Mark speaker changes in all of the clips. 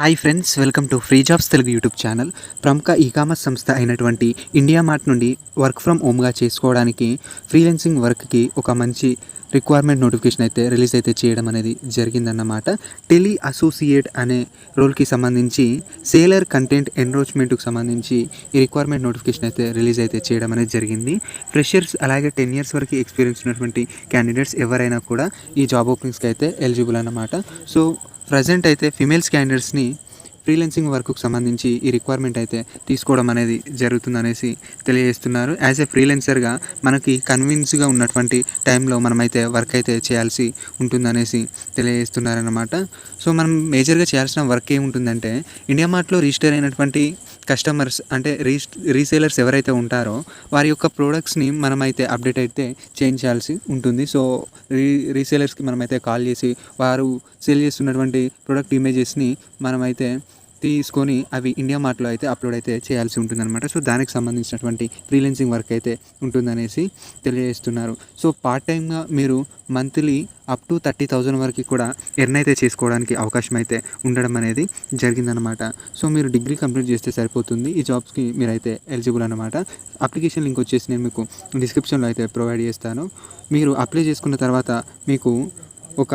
Speaker 1: Hi friends welcome to free jobs Telugu YouTube channel ప్రముఖ e commerce సంస్థ అయినటువంటి India mart నుండి work from హోమ్గా చేసుకోవడానికి ఫ్రీలాన్సింగ్ వర్క్కి ఒక మంచి రిక్వైర్మెంట్ నోటిఫికేషన్ అయితే రిలీజ్ అయితే చేయడం అనేది జరిగిందన్నమాట. టెలి అసోసియేట్ అనే రోల్కి సంబంధించి సేలర్ కంటెంట్ ఎన్రోచ్మెంట్కి సంబంధించి ఈ రిక్వైర్మెంట్ నోటిఫికేషన్ అయితే రిలీజ్ అయితే చేయడం అనేది జరిగింది. ఫ్రెషర్స్ అలాగే టెన్ ఇయర్స్ వరకు ఎక్స్పీరియన్స్ ఉన్నటువంటి క్యాండిడేట్స్ ఎవరైనా కూడా ఈ జాబ్ ఓపెనింగ్స్కి అయితే ఎలిజిబుల్ అన్నమాట. సో ప్రజెంట్ అయితే ఫిమేల్స్ క్యాండిడేట్స్ని ఫ్రీలాన్సింగ్ వర్క్కు సంబంధించి ఈ రిక్వైర్మెంట్ అయితే తీసుకోవడం అనేది జరుగుతుందనేసి తెలియజేస్తున్నారు. యాజ్ ఏ ఫ్రీలాన్సర్గా మనకి కన్విన్స్గా ఉన్నటువంటి టైంలో మనమైతే వర్క్ అయితే చేయాల్సి ఉంటుందనేసి తెలియజేస్తున్నారన్నమాట. సో మనం మేజర్గా చేయాల్సిన వర్క్ ఏముంటుందంటే ఇండియా మార్ట్లో రిజిస్టర్ అయినటువంటి కస్టమర్స్ అంటే రీ రీసేలర్స్ ఎవరైతే ఉంటారో వారి యొక్క ప్రోడక్ట్స్ని మనమైతే అప్డేట్ అయితే చేయించాల్సి ఉంటుంది. సో రీ రీసేలర్స్కి మనమైతే కాల్ చేసి వారు సేల్ చేస్తున్నటువంటి ప్రోడక్ట్ ఇమేజెస్ని మనమైతే తీసుకొని అవి ఇండియా మార్ట్లో అయితే అప్లోడ్ అయితే చేయాల్సి ఉంటుందన్నమాట. సో దానికి సంబంధించినటువంటి ఫ్రీలెన్సింగ్ వర్క్ అయితే ఉంటుందనేసి తెలియజేస్తున్నారు. సో పార్ట్ టైమ్గా మీరు monthly up to thirty thousand వరకు కూడా ఎర్న్ అయితే చేసుకోవడానికి అవకాశం అయితే ఉండడం అనేది జరిగిందనమాట సో మీరు డిగ్రీ కంప్లీట్ చేస్తే సరిపోతుంది. ఈ జాబ్స్కి మీరైతే ఎలిజిబుల్ అనమాట అప్లికేషన్ లింక్ వచ్చేసి నేను మీకు డిస్క్రిప్షన్లో అయితే ప్రొవైడ్ చేస్తాను. మీరు అప్లై చేసుకున్న తర్వాత మీకు ఒక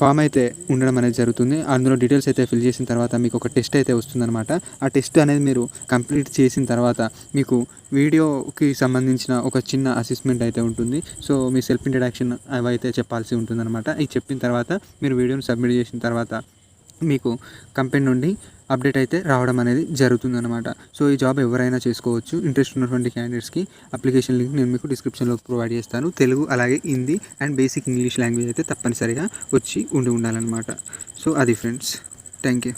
Speaker 1: ఫామ్ అయితే ఉండడం అనేది జరుగుతుంది. అందులో డీటెయిల్స్ అయితే ఫిల్ చేసిన తర్వాత మీకు ఒక టెస్ట్ అయితే వస్తుందన్నమాట. ఆ టెస్ట్ అనేది మీరు కంప్లీట్ చేసిన తర్వాత మీకు వీడియోకి సంబంధించిన ఒక చిన్న అసెస్మెంట్ అయితే ఉంటుంది. సో మీ సెల్ఫ్ ఇంట్రడక్షన్ అవి అయితే చెప్పాల్సి ఉంటుందన్నమాట. ఇది చెప్పిన తర్వాత మీరు వీడియోని సబ్మిట్ చేసిన తర్వాత మీకు కంపెనీ నుండి అప్డేట్ అయితే రావడం అనేది జరుగుతుందన్నమాట. సో ఈ జాబ్ ఎవరైనా చేసుకోవచ్చు. ఇంట్రెస్ట్ ఉన్నటువంటి క్యాండిడేట్స్కి అప్లికేషన్ లింక్ నేను మీకు డిస్క్రిప్షన్లో ప్రొవైడ్ చేస్తాను. తెలుగు అలాగే Hindi and basic English language అయితే తప్పనిసరిగా వచ్చి ఉండి ఉండాలన్నమాట. సో అది ఫ్రెండ్స్. Thank you